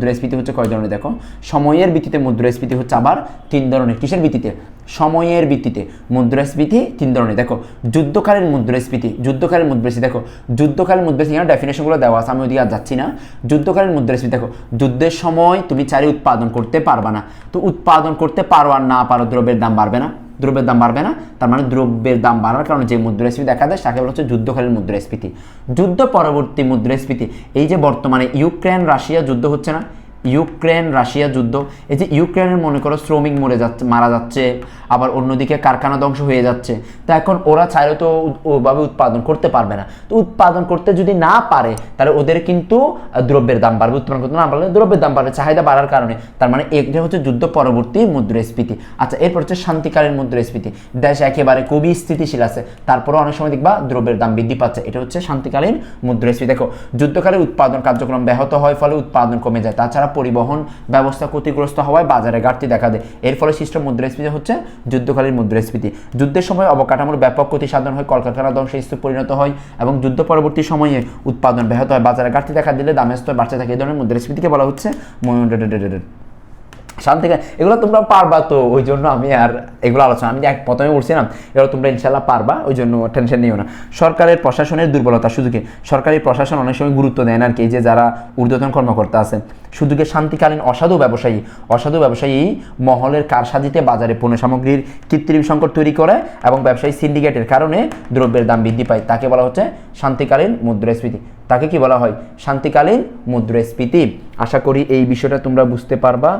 মুদ্রাস্ফীতি হচ্ছে কয় ধরনের দেখো? সময়ের ভিত্তিতে মুদ্রাস্ফীতি হচ্ছে আবার তিন ধরনের। কিসের ভিত্তিতে? সময়ের ভিত্তিতে মুদ্রাস্ফীতি তিন ধরনের। দেখো, যুদ্ধকালীন মুদ্রাস্ফীতি যুদ্ধকালীন মুদ্রাস্ফীতি, দেখো, যুদ্ধকালীন মুদ্রাস্ফীতি, এখানে ডেফিনেশনগুলো দেওয়া আছে, আমি ওদিকে আর যাচ্ছি না। যুদ্ধকালীন মুদ্রাস্ফীতি, দেখো, যুদ্ধের সময় তুমি চারি উৎপাদন করতে পারবা না। তো উৎপাদন করতে পারো আর না পারো, দ্রব্যের দাম বাড়বে না। দ্রব্যের দাম বাড়বে না, তার মানে দ্রব্যের দাম বাড়ার কারণে যে মুদ্রাস্ফীতি দেখা দেয় তাকে বলা হচ্ছে যুদ্ধকালীন মুদ্রাস্ফীতি। যুদ্ধ পরবর্তী মুদ্রাস্ফীতি, এই যে বর্তমানে ইউক্রেন, রাশিয়া যুদ্ধ হচ্ছে না ইউক্রেন, রাশিয়া যুদ্ধ, এই যে ইউক্রেনের মনে করো শ্রমিক মরে যাচ্ছে, মারা যাচ্ছে, আবার অন্যদিকে কারখানা ধ্বংস হয়ে যাচ্ছে, তা এখন ওরা চাইলে তো ওভাবে উৎপাদন করতে পারবে না। তো উৎপাদন করতে যদি না পারে, তাহলে ওদের কিন্তু দ্রব্যের দাম বাড়বে। উৎপাদন করতে না পারলে দ্রব্যের দাম বাড়বে, চাহিদা বাড়ার কারণে। তার মানে এটা হচ্ছে যুদ্ধ পরবর্তী মুদ্রাস্ফীতি। আচ্ছা এরপর হচ্ছে শান্তিকালীন মুদ্রাস্ফীতি। দেশ একেবারে খুবই স্থিতিশীল আছে তারপরে অনেক সময় দেখবা দ্রব্যের দাম বৃদ্ধি পাচ্ছে। এটা হচ্ছে শান্তিকালীন মুদ্রাস্ফীতি। দেখো, যুদ্ধকালে উৎপাদন কার্যক্রম ব্যাহত হয়, ফলে উৎপাদন কমে যায়। তাছাড়া পরিবহন ব্যবস্থা ক্ষতিগ্রস্ত হওয়ায় বাজারে ঘাটতি দেখা দেয়। এর ফলে সৃষ্ট মুদ্রাস্ফীতি হচ্ছে যুদ্ধকালীন মুদ্রাস্ফীতি। যুদ্ধের সময় অবকাঠামোর ব্যাপক ক্ষতি সাধন হয়, কলকারখানা ধ্বংসে স্তূপ পরিণত হয় এবং যুদ্ধ পরবর্তী সময়ে উৎপাদন ব্যাহত হয়। বাজারে ঘাটতি দেখা দিলে দামের স্তর বাড়তে থাকে। এই ধরনের মুদ্রাস্ফীতিকে বলা হচ্ছে শান্তিকা, এগুলো তোমরা পারবা তো, ওই জন্য আমি আর এগুলো আলোচনা, আমি এক প্রথমে বলছিলাম, এগুলো তোমরা ইনশাল্লাহ পারবা, ওই জন্য টেনশন নিও না। সরকারের প্রশাসনের দুর্বলতা সুযোগে সরকারি প্রশাসন অনেক সময় গুরুত্ব দেয় না আর কি যে যারা ঊর্ধ্বতন কর্মকর্তা আছে সুযোগে শান্তিকালীন অসাধু ব্যবসায়ী অসাধু ব্যবসায়ী মহলের কারসাজিতে বাজারে পণ্য সামগ্রীর কৃত্রিম সংকট তৈরি করে এবং ব্যবসায়ী সিন্ডিকেটের কারণে দ্রব্যের দাম বৃদ্ধি পায়, তাকে বলা হচ্ছে শান্তিকালীন মুদ্রাস্ফীতি। তাকে কি বলা হয়? শান্তিকালীন মুদ্রাস্ফীতি। আশা করি এই বিষয়টা তোমরা বুঝতে পারবা।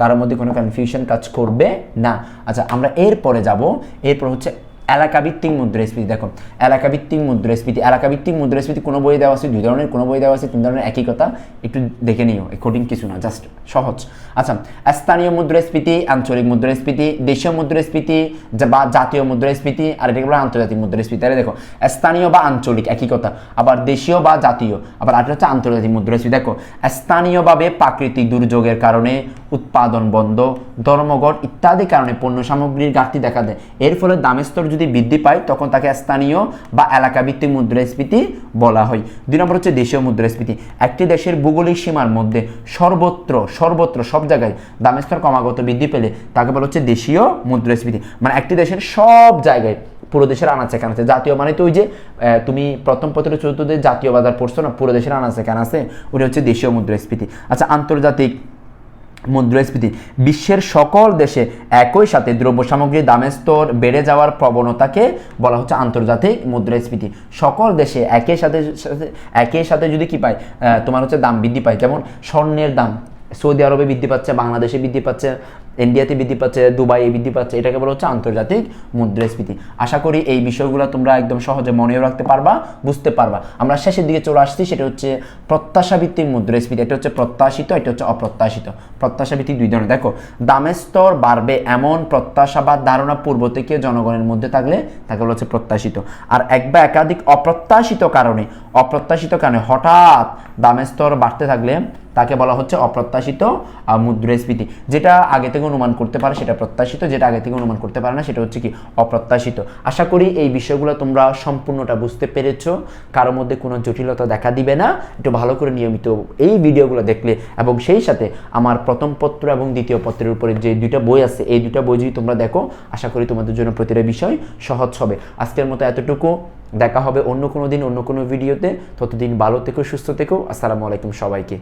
কারোর মধ্যে কোনো কনফিউশন কাজ করবে না। আচ্ছা আমরা এরপরে যাব। এরপর হচ্ছে এলাকাভিত্তিক মুদ্রাস্ফীতি, দেখো, এলাকাভিত্তিক মুদ্রাস্ফীতি এলাকাভিত্তিক মুদ্রাস্ফীতি কোনো বই দেওয়া আছে, দুই ধরনের, কোনো বই দেওয়া আছে, তিন ধরনের, একই কথা, একটু দেখে নিও কঠিন কিছু না জাস্ট সহজ। আচ্ছা স্থানীয় মুদ্রাস্ফীতি, আঞ্চলিক মুদ্রাস্ফীতি, দেশীয় মুদ্রাস্ফীতি বা জাতীয় মুদ্রাস্ফীতি, আর এটাকে বলা আন্তর্জাতিক মুদ্রাস্ফীতি। আরে দেখো, স্থানীয় বা আঞ্চলিক, একই কথা, আবার দেশীয় বা জাতীয়, আবার আরেকটা হচ্ছে আন্তর্জাতিক মুদ্রাস্ফীতি। দেখো, স্থানীয়ভাবে প্রাকৃতিক দুর্যোগের কারণে উৎপাদন বন্ধ, ধর্মঘট ইত্যাদি কারণে পণ্য সামগ্রীর ঘাটতি দেখা দেয়। এর ফলে দামের স্তর যদি বৃদ্ধি পায়, তখন তাকে স্থানীয় বা এলাকাভিত্তিক মুদ্রাস্ফীতি বলা হয়। দুই নম্বর হচ্ছে দেশীয় মুদ্রাস্ফীতি। একটি দেশের ভৌগোলিক সীমার মধ্যে সর্বত্র সর্বত্র, সব জায়গায় দামের স্তর ক্রমাগত বৃদ্ধি পেলে তাকে বলা হচ্ছে দেশীয় মুদ্রাস্ফীতি। মানে একটি দেশের সব জায়গায়, পুরো দেশের আনাচে কানাচে। জাতীয় মানে তো ওই যে তুমি প্রথম পত্র চতুর্থ জাতীয় বাজার পড়ছো না, পুরো দেশের আনাচে কানাচে, ওটা হচ্ছে দেশীয় মুদ্রাস্ফীতি। আচ্ছা আন্তর্জাতিক মুদ্রাস্ফীতি। বিশ্বের সকল দেশে একই সাথে দ্রব্য সামগ্রীর দামের স্তর বেড়ে যাওয়ার প্রবণতাকে বলা হচ্ছে আন্তর্জাতিক মুদ্রাস্ফীতি। সকল দেশে একই সাথে একই সাথে যদি কি পায়? তোমার হচ্ছে দাম বৃদ্ধি পায়। যেমন স্বর্ণের দাম, সৌদি আরবে বৃদ্ধি পাচ্ছে, বাংলাদেশে বৃদ্ধি পাচ্ছে ইন্ডিয়াতে বৃদ্ধি পাচ্ছে, দুবাইয়ে বৃদ্ধি পাচ্ছে, এটাকে বলা হচ্ছে আন্তর্জাতিক মুদ্রাস্ফীতি। আশা করি এই বিষয়গুলো তোমরা একদম সহজে মনেও রাখতে পারবা, বুঝতে পারবা। আমরা শেষের দিকে চলে আসছি, সেটা হচ্ছে প্রত্যাশা ভিত্তিক মুদ্রাস্ফীতি, এটা হচ্ছে প্রত্যাশিত, এটা হচ্ছে অপ্রত্যাশিত। প্রত্যাশা ভিত্তিক দুই ধরনের। দেখো, দামের স্তর বাড়বে এমন প্রত্যাশা বা ধারণা পূর্ব থেকে জনগণের মধ্যে থাকলে তাকে বলা হচ্ছে প্রত্যাশিত। আর এক বা একাধিক অপ্রত্যাশিত কারণে অপ্রত্যাশিত কারণে হঠাৎ দামের স্তর বাড়তে থাকলে তাকে বলা হচ্ছে অপ্রত্যাশিত মুদ্রাস্ফীতি। যেটা আগে থেকে অনুমান করতে পারে, সেটা প্রত্যাশিত, যেটা আগে থেকে অনুমান করতে পারে না, সেটা হচ্ছে কি অপ্রত্যাশিত। আশা করি এই বিষয়গুলো তোমরা সম্পূর্ণটা বুঝতে পেরেছ। কারোর মধ্যে কোনো জটিলতা দেখা দিবে না। একটু ভালো করে নিয়মিত এই ভিডিওগুলো দেখলে এবং সেই সাথে আমার প্রথম পত্র এবং দ্বিতীয় পত্রের উপরে যে দুইটা বই আছে, এই দুইটা বই যদি তোমরা দেখো, আশা করি তোমাদের জন্য প্রতিটা বিষয় সহজ হবে। আজকের মতো এতটুকু। দেখা হবে অন্য কোনো দিন, অন্য কোনো ভিডিওতে। ততদিন ভালো থেকো, সুস্থ থেকো। আসসালামু আলাইকুম সবাইকে।